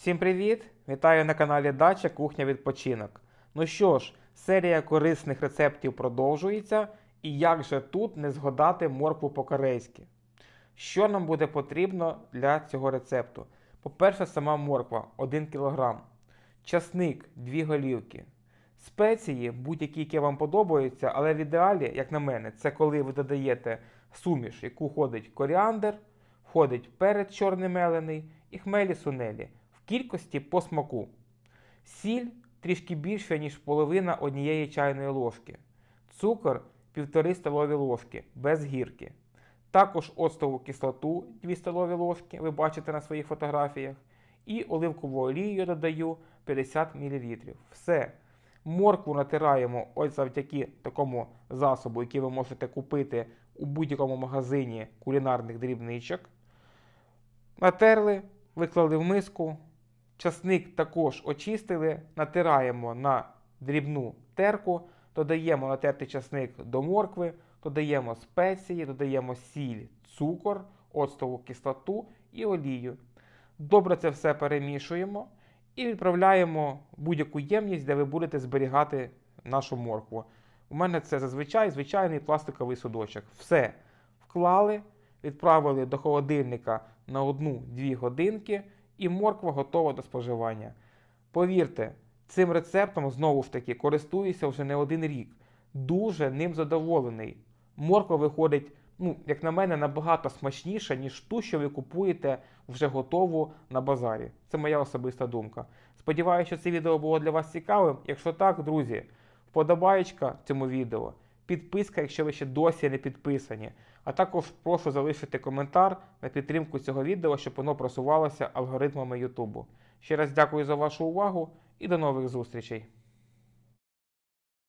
Всім привіт! Вітаю на каналі Дача Кухня Відпочинок. Ну що ж, серія корисних рецептів продовжується, і як же тут не згадати моркву по-корейськи? Що нам буде потрібно для цього рецепту? По-перше, сама морква 1 кг, часник 2 голівки, спеції, будь-які, які вам подобаються, але в ідеалі, як на мене, це коли ви додаєте суміш, яку входить коріандр, входить перець чорний мелений і хмелі сунелі кількості по смаку. Сіль трішки більше, ніж половина однієї чайної ложки. Цукор 1,5 столові ложки без гірки. Також оцтову кислоту 2 столові ложки, ви бачите на своїх фотографіях. І оливкову олію я додаю 50 мл. Все. Моркву натираємо ось завдяки такому засобу, який ви можете купити у будь-якому магазині кулінарних дрібничок. Натерли, виклали в миску. Часник також очистили, натираємо на дрібну терку, додаємо натертий часник до моркви, додаємо спеції, додаємо сіль, цукор, оцтову кислоту і олію. Добре це все перемішуємо і відправляємо будь-яку ємність, де ви будете зберігати нашу моркву. У мене це зазвичай звичайний пластиковий судочок. Все вклали, відправили до холодильника на 1-2 годинки, і морква готова до споживання. Повірте, цим рецептом знову ж таки користуюся вже не один рік. Дуже ним задоволений. Морква виходить, ну, як на мене, набагато смачніша, ніж ту, що ви купуєте вже готову на базарі. Це моя особиста думка. Сподіваюся, що це відео було для вас цікавим. Якщо так, друзі, вподобаєчка цьому відео, підписка, якщо ви ще досі не підписані. А також прошу залишити коментар на підтримку цього відео, щоб воно просувалося алгоритмами Ютубу. Ще раз дякую за вашу увагу і до нових зустрічей!